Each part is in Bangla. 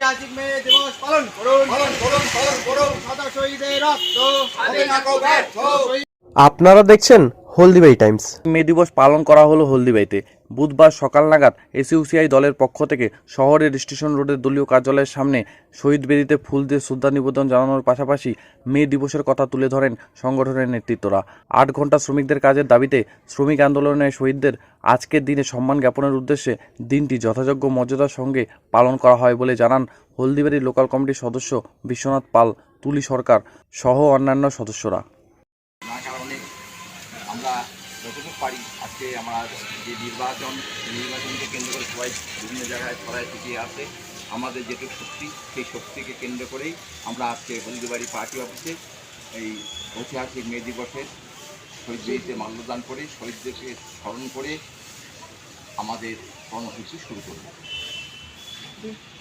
ঐতিহাসিক মে দিবস পালন করুন। পালন করুন পালন করুন। শত শহীদের রক্ত। হবে না কো ব্যর্থ। আপনারা দেখছেন হলদিবাই টাইমস। মে দিবস পালন করা হলো হলদিবাইতে। বুধবার সকাল নাগাদ এসইউসিআই দলের পক্ষ থেকে শহরের স্টেশন রোডের দলীয় কার্যালয়ের সামনে শহীদ বেদিতে ফুল দিয়ে শ্রদ্ধা নিবেদন জানানোর পাশাপাশি মে দিবসের কথা তুলে ধরেন সংগঠনের নেতৃত্বরা। আট ঘণ্টা শ্রমিকদের কাজের দাবিতে শ্রমিক আন্দোলনের শহীদদের আজকের দিনে সম্মান জ্ঞাপনের উদ্দেশ্যে দিনটি যথাযোগ্য মর্যাদার সঙ্গে পালন করা হয় বলে জানান হলদিবাড়ি লোকাল কমিটির সদস্য বিশ্বনাথ পাল, তুলি সরকার সহ অন্যান্য সদস্যরা। আমরা যতটুকু পারি আজকে আমরা যে নির্বাচন নির্বাচনকে কেন্দ্র করে সবাই বিভিন্ন জায়গায় ছড়ায় ছিটিয়ে আসে আমাদের যেটুকু শক্তি, সেই শক্তিকে কেন্দ্র করেই আমরা আজকে হলদিবাড়ি পার্টি অফিসে এই ঐতিহাসিক মে দিবসের শহীদ বেদিতে মাল্যদান করে, শহীদদেরকে স্মরণ করে আমাদের কর্মসূচি শুরু করব।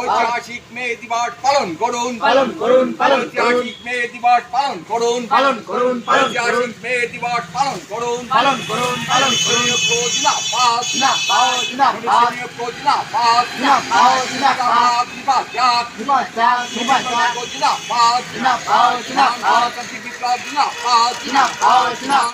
ঐতিহাসিক মে দিবস পালন করুন পালন করুন। ঐতিহাসিক মে দিবস পালন করুন পালন করুন। ঐতিহাসিক মে দিবস পালন করুন পালন করুন, পালন করুন। শরীয়ত জিন্দাবাদ জিন্দাবাদ, জিন্দাবাদ। শরীয়ত জিন্দাবাদ জিন্দাবাদ, জিন্দাবাদ। জিন্দাবাদ জিন্দাবাদ, জিন্দাবাদ। জিন্দাবাদ জিন্দাবাদ, জিন্দাবাদ। বিপ্লব জিন্দাবাদ জিন্দাবাদ, জিন্দাবাদ।